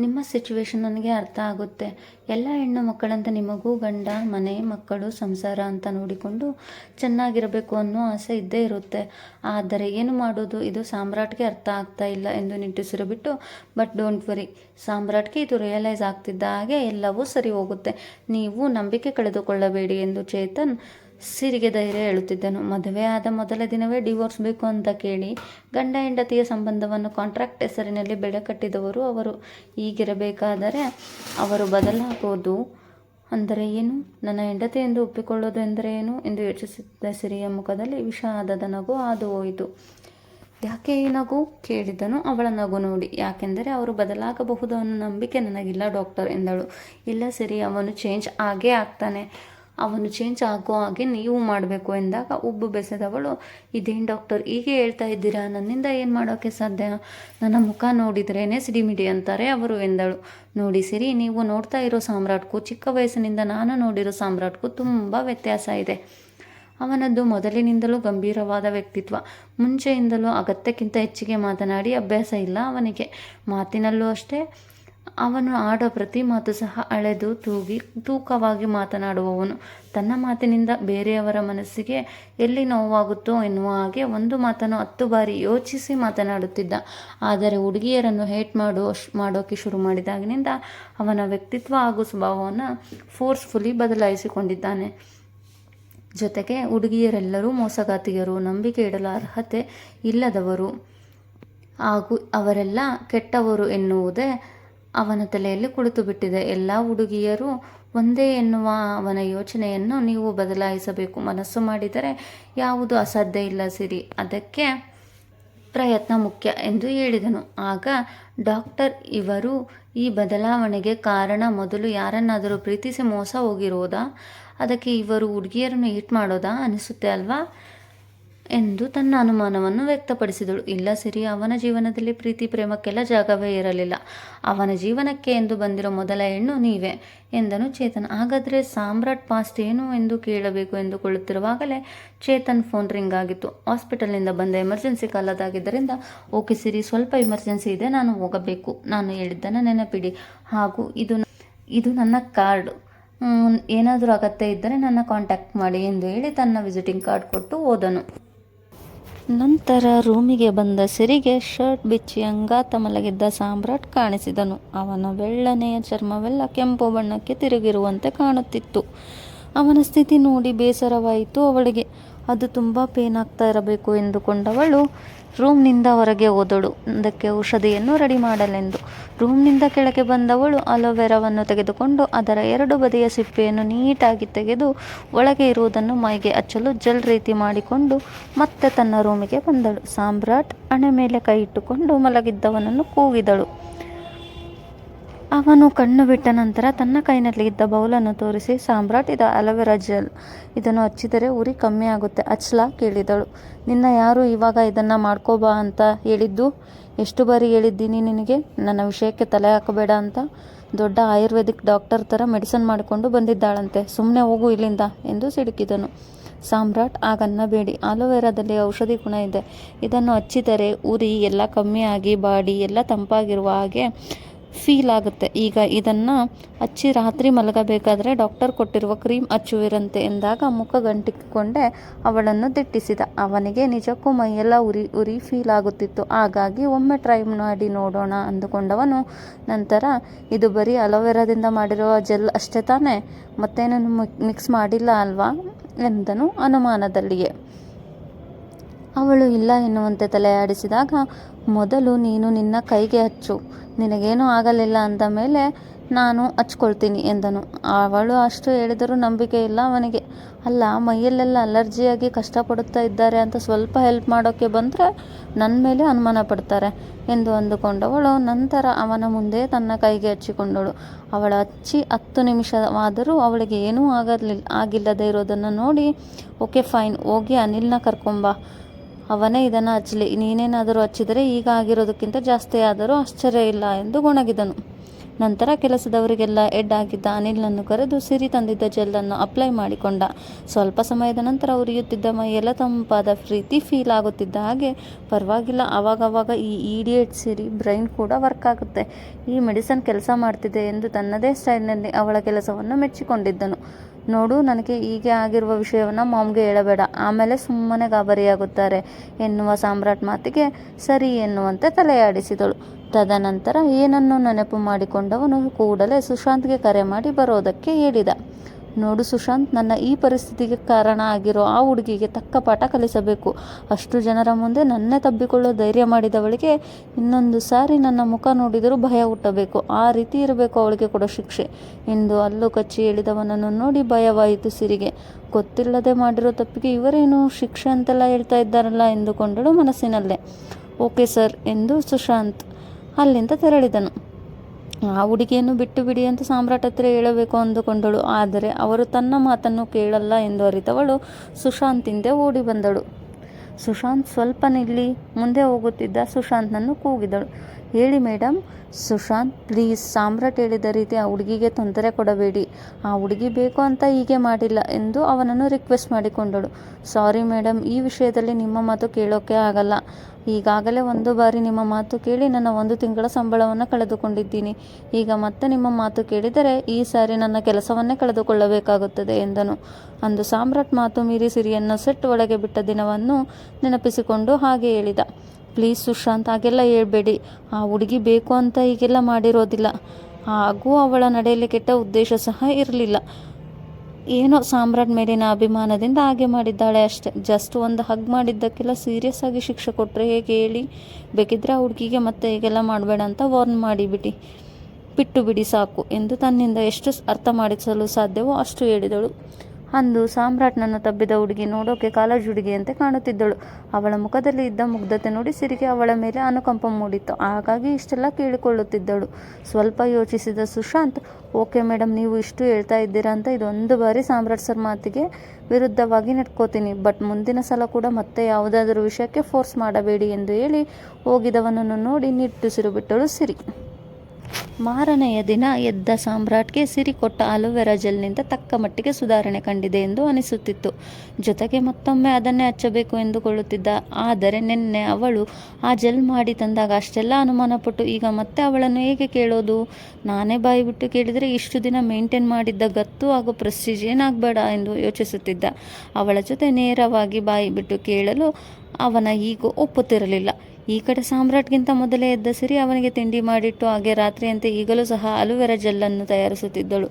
ನಿಮ್ಮ ಸಿಚುವೇಶನ್ ನನಗೆ ಅರ್ಥ ಆಗುತ್ತೆ. ಎಲ್ಲ ಹೆಣ್ಣು ಮಕ್ಕಳಂತ ನಿಮಗೂ ಗಂಡ, ಮನೆ, ಮಕ್ಕಳು, ಸಂಸಾರ ಅಂತ ನೋಡಿಕೊಂಡು ಚೆನ್ನಾಗಿರಬೇಕು ಅನ್ನೋ ಆಸೆ ಇದ್ದೇ ಇರುತ್ತೆ. ಆದರೆ ಏನು ಮಾಡೋದು? ಇದು ಸಾಮ್ರಾಟ್ಗೆ ಅರ್ಥ ಆಗ್ತಾ ಇಲ್ಲ ಎಂದು ನಿಟ್ಟುಸಿರು ಬಿಟ್ಟು ಬಟ್ ಡೋಂಟ್ ವರಿ ಸಾಮ್ರಾಟ್ಗೆ ಇದು ರಿಯಲೈಸ್ ಆಗ್ತಿದ್ದ ಹಾಗೆ ಎಲ್ಲವೂ ಸರಿ ಹೋಗುತ್ತೆ. ನೀವು ನಂಬಿಕೆ ಕಳೆದುಕೊಳ್ಳಬೇಡಿ ಎಂದು ಚೇತನ್ ಸಿರಿಗೆ ಧೈರ್ಯ ಹೇಳುತ್ತಿದ್ದನು. ಆದ ಮೊದಲ ದಿನವೇ ಡಿವೋರ್ಸ್ ಬೇಕು ಅಂತ ಕೇಳಿ ಗಂಡ ಹೆಂಡತಿಯ ಸಂಬಂಧವನ್ನು ಕಾಂಟ್ರಾಕ್ಟ್ ಹೆಸರಿನಲ್ಲಿ ಬೆಳೆ ಕಟ್ಟಿದವರು ಅವರು. ಈಗಿರಬೇಕಾದರೆ ಅವರು ಬದಲಾಗೋದು ಅಂದರೆ ಏನು? ನನ್ನ ಹೆಂಡತಿ ಎಂದು ಒಪ್ಪಿಕೊಳ್ಳೋದು ಎಂದರೆ ಏನು? ಎಂದು ಯೋಚಿಸಿದ್ದ ಸಿರಿಯ ಮುಖದಲ್ಲಿ ವಿಷಾದದ ನಗು ಹಾದು ಹೋಯಿತು ಯಾಕೆ ಈ ನಗು? ಕೇಳಿದನು. ಅವಳ ನಗು ನೋಡಿ. ಯಾಕೆಂದರೆ ಅವರು ಬದಲಾಗಬಹುದು ಅನ್ನೋ ನಂಬಿಕೆ ನನಗಿಲ್ಲ ಡಾಕ್ಟರ್ ಎಂದಳು. ಇಲ್ಲ ಸಿರಿ ಅವನು ಚೇಂಜ್ ಆಗೇ ಆಗ್ತಾನೆ. ಅವನು ಚೇಂಜ್ ಆಗೋ ಹಾಗೆ ನೀವು ಮಾಡಬೇಕು ಎಂದಾಗ ಉಬ್ಬು ಬೆಸೆದವಳು, ಇದೇನು ಡಾಕ್ಟರ್ ಹೀಗೆ ಹೇಳ್ತಾ ಇದ್ದೀರಾ? ನನ್ನಿಂದ ಏನು ಮಾಡೋಕ್ಕೆ ಸಾಧ್ಯ? ನನ್ನ ಮುಖ ನೋಡಿದ್ರೇನೆ ಸಿಡಿಮಿಡಿ ಅಂತಾರೆ ಅವರು ಎಂದಳು. ನೋಡಿ ಸಿರಿ, ನೀವು ನೋಡ್ತಾ ಇರೋ ಸಾಮ್ರಾಟ್ಗೂ, ಚಿಕ್ಕ ವಯಸ್ಸಿನಿಂದ ನಾನು ನೋಡಿರೋ ಸಾಮ್ರಾಟ್ಗೂ ತುಂಬ ವ್ಯತ್ಯಾಸ ಇದೆ. ಅವನದ್ದು ಮೊದಲಿನಿಂದಲೂ ಗಂಭೀರವಾದ ವ್ಯಕ್ತಿತ್ವ. ಮುಂಚೆಯಿಂದಲೂ ಅಗತ್ಯಕ್ಕಿಂತ ಹೆಚ್ಚಿಗೆ ಮಾತನಾಡಿ ಅಭ್ಯಾಸ ಇಲ್ಲ ಅವನಿಗೆ. ಮಾತಿನಲ್ಲೂ ಅಷ್ಟೇ ಅವನು ಆಡೋ ಪ್ರತಿ ಮಾತು ಸಹ ಅಳೆದು ತೂಗಿ ತೂಕವಾಗಿ ಮಾತನಾಡುವವನು. ತನ್ನ ಮಾತಿನಿಂದ ಬೇರೆಯವರ ಮನಸ್ಸಿಗೆ ಎಲ್ಲಿ ನೋವಾಗುತ್ತೋ ಎನ್ನುವ ಹಾಗೆ ಒಂದು ಮಾತನ್ನು ಹತ್ತು ಬಾರಿ ಯೋಚಿಸಿ ಮಾತನಾಡುತ್ತಿದ್ದ. ಆದರೆ ಹುಡುಗಿಯರನ್ನು ಹೇಟ್ ಮಾಡೋ, ಮಾಡೋಕೆ ಶುರು ಮಾಡಿದಾಗಿನಿಂದ ಅವನ ವ್ಯಕ್ತಿತ್ವ ಹಾಗೂ ಸ್ವಭಾವವನ್ನು ಫೋರ್ಸ್ಫುಲಿ ಬದಲಾಯಿಸಿಕೊಂಡಿದ್ದಾನೆ. ಜೊತೆಗೆ ಹುಡುಗಿಯರೆಲ್ಲರೂ ಮೋಸಗಾತಿಯರು ನಂಬಿಕೆ ಇಡಲು ಅರ್ಹತೆ ಇಲ್ಲದವರು ಹಾಗೂ ಅವರೆಲ್ಲ ಕೆಟ್ಟವರು ಎನ್ನುವುದೇ ಅವನ ತಲೆಯಲ್ಲಿ ಕುಳಿತು ಬಿಟ್ಟಿದೆ. ಎಲ್ಲ ಹುಡುಗಿಯರು ಒಂದೇ ಎನ್ನುವ ಅವನ ಯೋಚನೆಯನ್ನು ನೀವು ಬದಲಾಯಿಸಬೇಕು. ಮನಸ್ಸು ಮಾಡಿದರೆ ಯಾವುದು ಅಸಾಧ್ಯ ಇಲ್ಲ ಸಿರಿ. ಅದಕ್ಕೆ ಪ್ರಯತ್ನ ಮುಖ್ಯ ಎಂದು ಹೇಳಿದನು. ಆಗ ಡಾಕ್ಟರ್, ಇವರು ಈ ಬದಲಾವಣೆಗೆ ಕಾರಣ ಮೊದಲು ಯಾರನ್ನಾದರೂ ಪ್ರೀತಿಸಿ ಮೋಸ ಹೋಗಿರೋದಾ? ಅದಕ್ಕೆ ಇವರು ಹುಡುಗಿಯರನ್ನು ಹಿಟ್ ಮಾಡೋದಾ ಅನಿಸುತ್ತೆ ಅಲ್ವಾ? ಎಂದು ತನ್ನ ಅನುಮಾನವನ್ನು ವ್ಯಕ್ತಪಡಿಸಿದಳು. ಇಲ್ಲ ಸಿರಿ, ಅವನ ಜೀವನದಲ್ಲಿ ಪ್ರೀತಿ, ಪ್ರೇಮಕ್ಕೆಲ್ಲ ಜಾಗವೇ ಇರಲಿಲ್ಲ. ಅವನ ಜೀವನಕ್ಕೆ ಎಂದು ಬಂದಿರೋ ಮೊದಲ ಹೆಣ್ಣು ನೀವೇ ಎಂದನು ಚೇತನ್. ಹಾಗಾದರೆ ಸಾಮ್ರಾಟ್ ಪಾಸ್ಟ್ ಏನು ಎಂದು ಕೇಳಬೇಕು ಎಂದುಕೊಳ್ಳುತ್ತಿರುವಾಗಲೇ ಚೇತನ್ ಫೋನ್ ರಿಂಗ್ ಆಗಿತ್ತು. ಹಾಸ್ಪಿಟಲ್ನಿಂದ ಬಂದ ಎಮರ್ಜೆನ್ಸಿ ಕಾಲದಾಗಿದ್ದರಿಂದ ಓಕೆ ಸಿರಿ, ಸ್ವಲ್ಪ ಎಮರ್ಜೆನ್ಸಿ ಇದೆ, ನಾನು ಹೋಗಬೇಕು. ನಾನು ಹೇಳಿದ್ದನ್ನು ನೆನಪಿಡಿ. ಹಾಗೂ ಇದು ಇದು ನನ್ನ ಕಾರ್ಡ್. ಏನಾದರೂ ಅಗತ್ಯ ಇದ್ದರೆ ನನ್ನ ಕಾಂಟ್ಯಾಕ್ಟ್ ಮಾಡಿ ಎಂದು ಹೇಳಿ ತನ್ನ ವಿಸಿಟಿಂಗ್ ಕಾರ್ಡ್ ಕೊಟ್ಟು ಹೋದನು. ನಂತರ ರೂಮಿಗೆ ಬಂದ ಸಿರಿಗೆ ಶರ್ಟ್ ಬಿಚ್ಚಿ ಅಂಗಾತ ಮಲಗಿದ್ದ ಸಾಮ್ರಾಟ್ ಕಾಣಿಸಿದನು. ಅವನ ಬೆಳ್ಳನೆಯ ಚರ್ಮವೆಲ್ಲ ಕೆಂಪು ಬಣ್ಣಕ್ಕೆ ತಿರುಗಿರುವಂತೆ ಕಾಣುತ್ತಿತ್ತು. ಅವನ ಸ್ಥಿತಿ ನೋಡಿ ಬೇಸರವಾಯಿತು ಅವಳಿಗೆ. ಅದು ತುಂಬ ಪೇನ್ ಆಗ್ತಾ ಇರಬೇಕು ಎಂದುಕೊಂಡವಳು ರೂಮ್ನಿಂದ ಹೊರಗೆ ಹೋದಳು ಅದಕ್ಕೆ ಔಷಧಿಯನ್ನು ರೆಡಿ ಮಾಡಲೆಂದು. ರೂಮ್ನಿಂದ ಕೆಳಗೆ ಬಂದವಳು ಅಲೋವೆರಾವನ್ನು ತೆಗೆದುಕೊಂಡು ಅದರ ಎರಡು ಬದಿಯ ಸಿಪ್ಪೆಯನ್ನು ನೀಟಾಗಿ ತೆಗೆದು ಒಳಗೆ ಇರುವುದನ್ನು ಮೈಗೆ ಹಚ್ಚಲು ಜೆಲ್ ರೀತಿ ಮಾಡಿಕೊಂಡು ಮತ್ತೆ ತನ್ನ ರೂಮಿಗೆ ಬಂದಳು. ಸಾಮ್ರಾಟ್ ಹಣೆ ಮೇಲೆ ಕೈ ಇಟ್ಟುಕೊಂಡು ಮಲಗಿದ್ದವನನ್ನು ಕೂಗಿದಳು. ಅವನು ಕಣ್ಣು ಬಿಟ್ಟ ನಂತರ ತನ್ನ ಕೈನಲ್ಲಿ ಇದ್ದ ಬೌಲನ್ನು ತೋರಿಸಿ, ಸಾಮ್ರಾಟ್, ಇದು ಅಲೋವೆರಾ ಜೆಲ್ ಇದನ್ನು ಹಚ್ಚಿದರೆ ಉರಿ ಕಮ್ಮಿ ಆಗುತ್ತೆ ಹಚ್ಲಾ ಕೇಳಿದಳು. ನಿನ್ನ ಯಾರು ಇವಾಗ ಇದನ್ನು ಮಾಡ್ಕೋಬಾ ಅಂತ ಹೇಳಿದ್ದು? ಎಷ್ಟು ಬಾರಿ ಹೇಳಿದ್ದೀನಿ ನಿನಗೆ? ನನ್ನ ವಿಷಯಕ್ಕೆ ತಲೆ ಹಾಕಬೇಡ ಅಂತ? ದೊಡ್ಡ ಆಯುರ್ವೇದಿಕ್ ಡಾಕ್ಟರ್ ಥರ ಮೆಡಿಸನ್ ಮಾಡಿಕೊಂಡು ಬಂದಿದ್ದಾಳಂತೆ. ಸುಮ್ಮನೆ ಹೋಗು ಇಲ್ಲಿಂದ, ಎಂದು ಸಿಡುಕಿದನು. ಸಾಮ್ರಾಟ್ ಆಗನ್ನಬೇಡಿ ಆಲೋವೆರಾದಲ್ಲಿ ಔಷಧಿ ಗುಣ ಇದೆ. ಇದನ್ನು ಹಚ್ಚಿದರೆ ಉರಿ ಎಲ್ಲ ಕಮ್ಮಿಯಾಗಿ ಬಾಡಿ ಎಲ್ಲ ತಂಪಾಗಿರುವ ಹಾಗೆ ಫೀಲ್ ಆಗುತ್ತೆ. ಈಗ ಇದನ್ನು ಹಚ್ಚಿ ರಾತ್ರಿ ಮಲಗಬೇಕಾದ್ರೆ ಡಾಕ್ಟರ್ ಕೊಟ್ಟಿರುವ ಕ್ರೀಮ್ ಹಚ್ಚುವಿರಂತೆ ಎಂದಾಗ ಮುಖ ಗಂಟಿಕೊಂಡೆ ಅವಳನ್ನು ದಿಟ್ಟಿಸಿದ. ಅವನಿಗೆ ನಿಜಕ್ಕೂ ಮೈಯೆಲ್ಲ ಉರಿ ಉರಿ ಫೀಲ್ ಆಗುತ್ತಿತ್ತು. ಹಾಗಾಗಿ ಒಮ್ಮೆ ಟ್ರೈ ಮಾಡಿ ನೋಡೋಣ ಅಂದುಕೊಂಡವನು ನಂತರ, ಇದು ಬರೀ ಅಲೋವೆರಾದಿಂದ ಮಾಡಿರುವ ಜೆಲ್ ಅಷ್ಟೇ ತಾನೇ? ಮತ್ತೇನನ್ನು ಮಿಕ್ಸ್ ಮಾಡಿಲ್ಲ ಅಲ್ವಾ? ಎಂದನು ಅನುಮಾನದಲ್ಲಿಯೇ. ಅವಳು ಇಲ್ಲ ಎನ್ನುವಂತೆ ತಲೆಯಾಡಿಸಿದಾಗ, ಮೊದಲು ನೀನು ನಿನ್ನ ಕೈಗೆ ಹಚ್ಚು. ನಿನಗೇನೂ ಆಗಲಿಲ್ಲ ಅಂದ ಮೇಲೆ ನಾನು ಹಚ್ಕೊಳ್ತೀನಿ ಎಂದನು. ಅವಳು ಅಷ್ಟು ಹೇಳಿದರೂ ನಂಬಿಕೆ ಇಲ್ಲ ಅವನಿಗೆ. ಅಲ್ಲ, ಮೈಯಲ್ಲೆಲ್ಲ ಅಲರ್ಜಿಯಾಗಿ ಕಷ್ಟಪಡುತ್ತಾ ಇದ್ದಾರೆ ಅಂತ ಸ್ವಲ್ಪ ಹೆಲ್ಪ್ ಮಾಡೋಕ್ಕೆ ಬಂದರೆ ನನ್ನ ಮೇಲೆ ಅನುಮಾನ ಪಡ್ತಾರೆ ಎಂದು ಅಂದುಕೊಂಡವಳು. ನಂತರ ಅವನ ಮುಂದೆ ತನ್ನ ಕೈಗೆ ಹಚ್ಚಿಕೊಂಡಳು. ಅವಳ ಹಚ್ಚಿ ಹತ್ತು ನಿಮಿಷವಾದರೂ ಅವಳಿಗೆ ಏನೂ ಆಗಲಿಲ್ಲ ಆಗಿಲ್ಲದೆ ಇರೋದನ್ನು ನೋಡಿ, ಓಕೆ, ಫೈನ್. ಹೋಗಿ ಅನಿಲ್ನ ಕರ್ಕೊಂಬ. ಅವನೇ ಇದನ್ನು ಹಚ್ಚಲಿ ನೀನೇನಾದರೂ ಹಚ್ಚಿದರೆ ಈಗ ಆಗಿರೋದಕ್ಕಿಂತ ಜಾಸ್ತಿ ಆದರೂ ಆಶ್ಚರ್ಯ ಇಲ್ಲ ಎಂದು ಗುಣಗಿದನು. ನಂತರ ಕೆಲಸದವರಿಗೆಲ್ಲ, ಎಡ್ ಆಗಿದ್ದ ಅನಿಲನ್ನು ಕರೆದು ಸಿರಿ ತಂದಿದ್ದ ಜೆಲ್ಲನ್ನು ಅಪ್ಲೈ ಮಾಡಿಕೊಂಡ. ಸ್ವಲ್ಪ ಸಮಯದ ನಂತರ ಉರಿಯುತ್ತಿದ್ದ ಮೈಯೆಲ್ಲ ತಂಪಾದ ಪ್ರೀತಿ ಫೀಲ್ ಆಗುತ್ತಿದ್ದ ಹಾಗೆ, ಪರವಾಗಿಲ್ಲ ಆವಾಗವಾಗ ಈ ಇಡಿಯೇಟ್ ಸಿರಿ ಬ್ರೈನ್ ಕೂಡ ವರ್ಕ್ ಆಗುತ್ತೆ. ಈ ಮೆಡಿಸನ್ ಕೆಲಸ ಮಾಡ್ತಿದೆ ಎಂದು ತನ್ನದೇ ಸ್ಟೈಲ್ನಲ್ಲಿ ಅವಳ ಕೆಲಸವನ್ನು ಮೆಚ್ಚಿಕೊಂಡಿದ್ದನು. ನೋಡು, ನನಗೆ ಹೀಗೆ ಆಗಿರುವ ವಿಷಯವನ್ನು ಮಾಮ್ಗೆ ಹೇಳಬೇಡ. ಆಮೇಲೆ ಸುಮ್ಮನೆ ಗಾಬರಿಯಾಗುತ್ತಾರೆ. ಎನ್ನುವ ಸಾಮ್ರಾಟ್ ಮಾತಿಗೆ ಸರಿ ಎನ್ನುವಂತೆ ತಲೆಯಾಡಿಸಿದಳು. ತದನಂತರ ಏನನ್ನು ನೆನಪು ಮಾಡಿಕೊಂಡವನು ಕೂಡಲೇ ಸುಶಾಂತ್ಗೆ ಕರೆ ಮಾಡಿ ಬರೋದಕ್ಕೆ ಹೇಳಿದ. ನೋಡು ಸುಶಾಂತ್, ನನ್ನ ಈ ಪರಿಸ್ಥಿತಿಗೆ ಕಾರಣ ಆಗಿರೋ ಆ ಹುಡುಗಿಗೆ ತಕ್ಕ ಪಾಠ ಕಲಿಸಬೇಕು. ಅಷ್ಟು ಜನರ ಮುಂದೆ ನನ್ನೇ ತಬ್ಬಿಕೊಳ್ಳೋ ಧೈರ್ಯ ಮಾಡಿದವಳಿಗೆ ಇನ್ನೊಂದು ಸಾರಿ ನನ್ನ ಮುಖ ನೋಡಿದರೂ ಭಯ ಹುಟ್ಟಬೇಕು. ಆ ರೀತಿ ಇರಬೇಕು ಅವಳಿಗೆ ಕೊಡೋ ಶಿಕ್ಷೆ. ಎಂದು ಅಲ್ಲು ಕಚ್ಚಿ ಹೇಳಿದವನನ್ನು ನೋಡಿ ಭಯವಾಯಿತು ಸಿರಿಗೆ. ಗೊತ್ತಿಲ್ಲದೆ ಮಾಡಿರೋ ತಪ್ಪಿಗೆ ಇವರೇನು ಶಿಕ್ಷೆ ಅಂತೆಲ್ಲ ಹೇಳ್ತಾ ಇದ್ದಾರಲ್ಲ ಎಂದುಕೊಂಡಳು ಮನಸ್ಸಿನಲ್ಲೇ. ಓಕೆ ಸರ್, ಎಂದು ಸುಶಾಂತ್ ಅಲ್ಲಿಂದ ತೆರಳಿದನು. ಆ ಹುಡುಗಿಯನ್ನು ಬಿಟ್ಟು ಬಿಡಿ ಅಂತ ಸಾಮ್ರಾಟ್ ಹತ್ರ ಹೇಳಬೇಕು ಅಂದುಕೊಂಡಳು. ಆದರೆ ಅವರು ತನ್ನ ಮಾತನ್ನು ಕೇಳಲ್ಲ ಎಂದು ಅರಿತವಳು ಸುಶಾಂತ್ ಹಿಂದೆ ಓಡಿ ಬಂದಳು. ಸುಶಾಂತ್ ಸ್ವಲ್ಪ ನಿಲ್ಲಿ, ಮುಂದೆ ಹೋಗುತ್ತಿದ್ದ ಸುಶಾಂತ್ನನ್ನು ಕೂಗಿದಳು. ಹೇಳಿ ಮೇಡಮ್ ಸುಶಾಂತ್, ಪ್ಲೀಸ್ ಸಾಮ್ರಾಟ್ ಹೇಳಿದ ರೀತಿ ಆ ಹುಡುಗಿಗೆ ತೊಂದರೆ ಕೊಡಬೇಡಿ. ಆ ಹುಡುಗಿ ಬೇಕು ಅಂತ ಹೀಗೆ ಮಾಡಿಲ್ಲ ಎಂದು ಅವನನ್ನು ರಿಕ್ವೆಸ್ಟ್ ಮಾಡಿಕೊಂಡಳು. ಸಾರಿ ಮೇಡಮ್ ಈ ವಿಷಯದಲ್ಲಿ ನಿಮ್ಮ ಮಾತು ಕೇಳೋಕೆ ಆಗಲ್ಲ. ಈಗಾಗಲೇ ಒಂದು ಬಾರಿ ನಿಮ್ಮ ಮಾತು ಕೇಳಿ ನನ್ನ ಒಂದು ತಿಂಗಳ ಸಂಬಳವನ್ನು ಕಳೆದುಕೊಂಡಿದ್ದೀನಿ. ಈಗ ಮತ್ತೆ ನಿಮ್ಮ ಮಾತು ಕೇಳಿದರೆ ಈ ಸಾರಿ ನನ್ನ ಕೆಲಸವನ್ನೇ ಕಳೆದುಕೊಳ್ಳಬೇಕಾಗುತ್ತದೆ ಎಂದನು. ಅಂದು ಸಾಮ್ರಾಟ್ ಮಾತು ಮೀರಿ ಸಿರಿಯನ್ನು ಸೆಟ್ ಒಳಗೆ ಬಿಟ್ಟ ದಿನವನ್ನು ನೆನಪಿಸಿಕೊಂಡು ಹಾಗೆ ಹೇಳಿದ. ಪ್ಲೀಸ್ ಸುಶಾಂತ್, ಹಾಗೆಲ್ಲ ಹೇಳ್ಬೇಡಿ. ಆ ಹುಡುಗಿ ಬೇಕು ಅಂತ ಹೀಗೆಲ್ಲ ಮಾಡಿರೋದಿಲ್ಲ. ಹಾಗೂ ಅವಳ ನಡೆಯಲ್ಲಿ ಕೆಟ್ಟ ಉದ್ದೇಶ ಸಹ ಇರಲಿಲ್ಲ. ಏನೋ ಸಾಮ್ರಾಟ್ ಮೇಲಿನ ಅಭಿಮಾನದಿಂದ ಹಾಗೆ ಮಾಡಿದ್ದಾಳೆ ಅಷ್ಟೆ. ಜಸ್ಟ್ ಒಂದು ಹಗ್ ಮಾಡಿದ್ದಕ್ಕೆಲ್ಲ ಸೀರಿಯಸ್ ಆಗಿ ಶಿಕ್ಷೆ ಕೊಟ್ಟರೆ ಹೇಗೆ ಹೇಳಿ? ಬೇಕಿದ್ರೆ ಆ ಹುಡುಗಿಗೆ ಮತ್ತೆ ಹೀಗೆಲ್ಲ ಮಾಡಬೇಡ ಅಂತ ವಾರ್ನ್ ಮಾಡಿಬಿಡಿ. ಬಿಟ್ಟು ಬಿಡಿ ಸಾಕು ಎಂದು ತನ್ನಿಂದ ಎಷ್ಟು ಅರ್ಥ ಮಾಡಿಸಲು ಸಾಧ್ಯವೋ ಅಷ್ಟು ಹೇಳಿದಳು. ಅಂದು ಸಾಮ್ರಾಟ್ನನ್ನು ತಬ್ಬಿದ ಹುಡುಗಿ ನೋಡೋಕೆ ಕಾಲೇಜ್ ಹುಡುಗಿಯಂತೆ ಕಾಣುತ್ತಿದ್ದಳು. ಅವಳ ಮುಖದಲ್ಲಿ ಇದ್ದ ಮುಗ್ಧತೆ ನೋಡಿ ಸಿರಿಗೆ ಅವಳ ಮೇಲೆ ಅನುಕಂಪ ಮೂಡಿತ್ತು. ಹಾಗಾಗಿ ಇಷ್ಟೆಲ್ಲ ಕೇಳಿಕೊಳ್ಳುತ್ತಿದ್ದಳು. ಸ್ವಲ್ಪ ಯೋಚಿಸಿದ ಸುಶಾಂತ್, ಓಕೆ ಮೇಡಮ್ ನೀವು ಇಷ್ಟು ಹೇಳ್ತಾ ಇದ್ದೀರಾ ಅಂತ ಇದೊಂದು ಬಾರಿ ಸಾಮ್ರಾಟ್ ಸರ್ ಮಾತಿಗೆ ವಿರುದ್ಧವಾಗಿ ನಡ್ಕೋತೀನಿ. ಬಟ್ ಮುಂದಿನ ಸಲ ಕೂಡ ಮತ್ತೆ ಯಾವುದಾದರೂ ವಿಷಯಕ್ಕೆ ಫೋರ್ಸ್ ಮಾಡಬೇಡಿ ಎಂದು ಹೇಳಿ ಹೋಗಿದವನನ್ನು ನೋಡಿ ನಿಟ್ಟುಸಿರು ಬಿಟ್ಟಳು ಸಿರಿ. ಮಾರನೆಯ ದಿನ ಎದ್ದ ಸಾಮ್ರಾಟ್ಗೆ ಸಿರಿ ಕೊಟ್ಟ ಅಲೋವೆರಾ ಜೆಲ್ನಿಂದ ತಕ್ಕ ಮಟ್ಟಿಗೆ ಸುಧಾರಣೆ ಕಂಡಿದೆ ಎಂದು ಅನಿಸುತ್ತಿತ್ತು. ಜೊತೆಗೆ ಮತ್ತೊಮ್ಮೆ ಅದನ್ನೇ ಹಚ್ಚಬೇಕು ಎಂದುಕೊಳ್ಳುತ್ತಿದ್ದ. ಆದರೆ ನಿನ್ನೆ ಅವಳು ಆ ಜೆಲ್ ಮಾಡಿ ತಂದಾಗ ಅಷ್ಟೆಲ್ಲ ಅನುಮಾನಪಟ್ಟು ಈಗ ಮತ್ತೆ ಅವಳನ್ನು ಹೇಗೆ ಕೇಳೋದು? ನಾನೇ ಬಾಯಿ ಬಿಟ್ಟು ಕೇಳಿದರೆ ಇಷ್ಟು ದಿನ ಮೇಂಟೈನ್ ಮಾಡಿದ್ದ ಗತ್ತು ಹಾಗೂ ಪ್ರೆಸ್ಟೀಜ್ ಏನಾಗಬೇಡ ಎಂದು ಯೋಚಿಸುತ್ತಿದ್ದ. ಅವಳ ಜೊತೆ ನೇರವಾಗಿ ಬಾಯಿ ಬಿಟ್ಟು ಕೇಳಲು ಅವನ ಈಗ ಒಪ್ಪುತ್ತಿರಲಿಲ್ಲ. ಈ ಕಡೆ ಸಾಮ್ರಾಟ್ಗಿಂತ ಮೊದಲೇ ಎದ್ದ ಸಿರಿ ಅವನಿಗೆ ತಿಂಡಿ ಮಾಡಿಟ್ಟು ಹಾಗೆ ರಾತ್ರಿಯಂತೆ ಈಗಲೂ ಸಹ ಅಲುವೆರ ಜಲ್ಲನ್ನು ತಯಾರಿಸುತ್ತಿದ್ದಳು.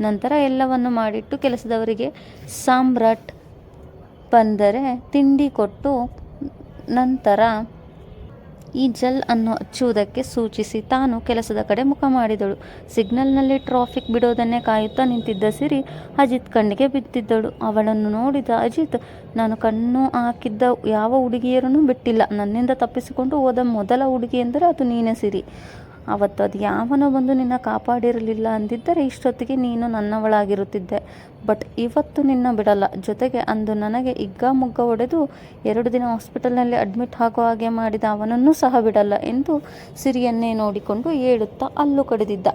ನಂತರ ಎಲ್ಲವನ್ನು ಮಾಡಿಟ್ಟು ಕೆಲಸದವರಿಗೆ ಸಾಮ್ರಾಟ್ ಬಂದರೆ ತಿಂಡಿ ಕೊಟ್ಟು ನಂತರ ಈ ಜೆಲ್ ಅನ್ನು ಹಚ್ಚುವುದಕ್ಕೆ ಸೂಚಿಸಿ ತಾನು ಕೆಲಸದ ಕಡೆ ಮುಖ ಮಾಡಿದಳು. ಸಿಗ್ನಲ್ನಲ್ಲಿ ಟ್ರಾಫಿಕ್ ಬಿಡೋದನ್ನೇ ಕಾಯುತ್ತಾ ನಿಂತಿದ್ದ ಸಿರಿ ಅಜಿತ್ ಕಣ್ಣಿಗೆ ಬಿದ್ದಿದ್ದಳು. ಅವಳನ್ನು ನೋಡಿದ ಅಜಿತ್, ನಾನು ಕಣ್ಣು ಹಾಕಿದ್ದ ಯಾವ ಹುಡುಗಿಯರನ್ನು ಬಿಟ್ಟಿಲ್ಲ. ನನ್ನಿಂದ ತಪ್ಪಿಸಿಕೊಂಡು ಹೋದ ಮೊದಲ ಹುಡುಗಿ ಎಂದರೆ ಅದು ನೀನೇ ಸಿರಿ. ಅವತ್ತು ಅದು ಯಾವನೋ ಬಂದು ನಿನ್ನ ಕಾಪಾಡಿರಲಿಲ್ಲ ಅಂದಿದ್ದರೆ ಇಷ್ಟೊತ್ತಿಗೆ ನೀನು ನನ್ನವಳಾಗಿರುತ್ತಿದ್ದೆ. ಬಟ್ ಇವತ್ತು ನಿನ್ನ ಬಿಡಲ್ಲ. ಜೊತೆಗೆ ಅಂದು ನನಗೆ ಇಗ್ಗ ಮುಗ್ಗ ಹೊಡೆದು ಎರಡು ದಿನ ಹಾಸ್ಪಿಟಲ್ನಲ್ಲಿ ಅಡ್ಮಿಟ್ ಆಗೋ ಹಾಗೆ ಮಾಡಿದ ಅವನನ್ನು ಸಹ ಬಿಡಲ್ಲ ಎಂದು ಸಿರಿಯನ್ನೇ ನೋಡಿಕೊಂಡು ಹೇಳುತ್ತಾ ಅಲ್ಲೂ ಕಡಿದಿದ್ದ.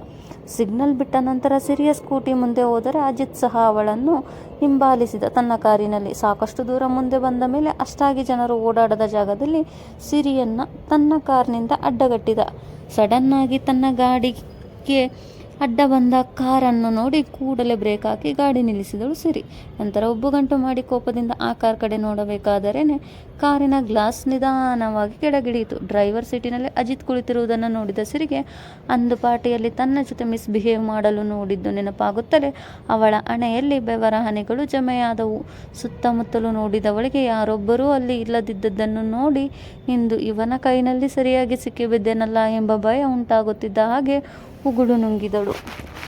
ಸಿಗ್ನಲ್ ಬಿಟ್ಟ ನಂತರ ಸಿರಿಯ ಸ್ಕೂಟಿ ಮುಂದೆ ಹೋದರೆ ಅಜಿತ್ ಸಹ ಅವಳನ್ನು ಹಿಂಬಾಲಿಸಿದ ತನ್ನ ಕಾರಿನಲ್ಲಿ. ಸಾಕಷ್ಟು ದೂರ ಮುಂದೆ ಬಂದ ಮೇಲೆ ಅಷ್ಟಾಗಿ ಜನರು ಓಡಾಡದ ಜಾಗದಲ್ಲಿ ಸಿರಿಯನ್ನು ತನ್ನ ಕಾರ್ನಿಂದ ಅಡ್ಡಗಟ್ಟಿದ. ಸಡನ್ನಾಗಿ ತನ್ನ ಗಾಡಿಗೆ ಅಡ್ಡ ಬಂದ ಕಾರನ್ನು ನೋಡಿ ಕೂಡಲೇ ಬ್ರೇಕ್ ಹಾಕಿ ಗಾಡಿ ನಿಲ್ಲಿಸಿದಳು ಸಿರಿ. ನಂತರ ಒಬ್ಬು ಗಂಟು ಮಾಡಿ ಕೋಪದಿಂದ ಆ ಕಾರ್ ಕಡೆ ನೋಡಬೇಕಾದರೆ ಕಾರಿನ ಗ್ಲಾಸ್ ನಿಧಾನವಾಗಿ ಕೆಳಗಿಳಿಯಿತು. ಡ್ರೈವರ್ ಸೀಟಿನಲ್ಲಿ ಅಜಿತ್ ಕುಳಿತಿರುವುದನ್ನು ನೋಡಿದ ಸಿರಿಗೆ ಅಂದು ಪಾರ್ಟಿಯಲ್ಲಿ ತನ್ನ ಜೊತೆ ಮಿಸ್ಬಿಹೇವ್ ಮಾಡಲು ನೋಡಿದ್ದು ನೆನಪಾಗುತ್ತಲೇ ಅವಳ ಹಣೆಯಲ್ಲಿ ಬೆವರ ಹನಿಗಳು ಜಮೆಯಾದವು. ಸುತ್ತಮುತ್ತಲು ನೋಡಿದವಳಿಗೆ ಯಾರೊಬ್ಬರೂ ಅಲ್ಲಿ ಇಲ್ಲದಿದ್ದದ್ದನ್ನು ನೋಡಿ ಇಂದು ಇವನ ಕೈನಲ್ಲಿ ಸರಿಯಾಗಿ ಸಿಕ್ಕಿಬಿದ್ದೆನಲ್ಲ ಎಂಬ ಭಯ ಉಂಟಾಗುತ್ತಿದ್ದ ಹಾಗೆ ಉಗುಳು ನುಂಗಿದಳು.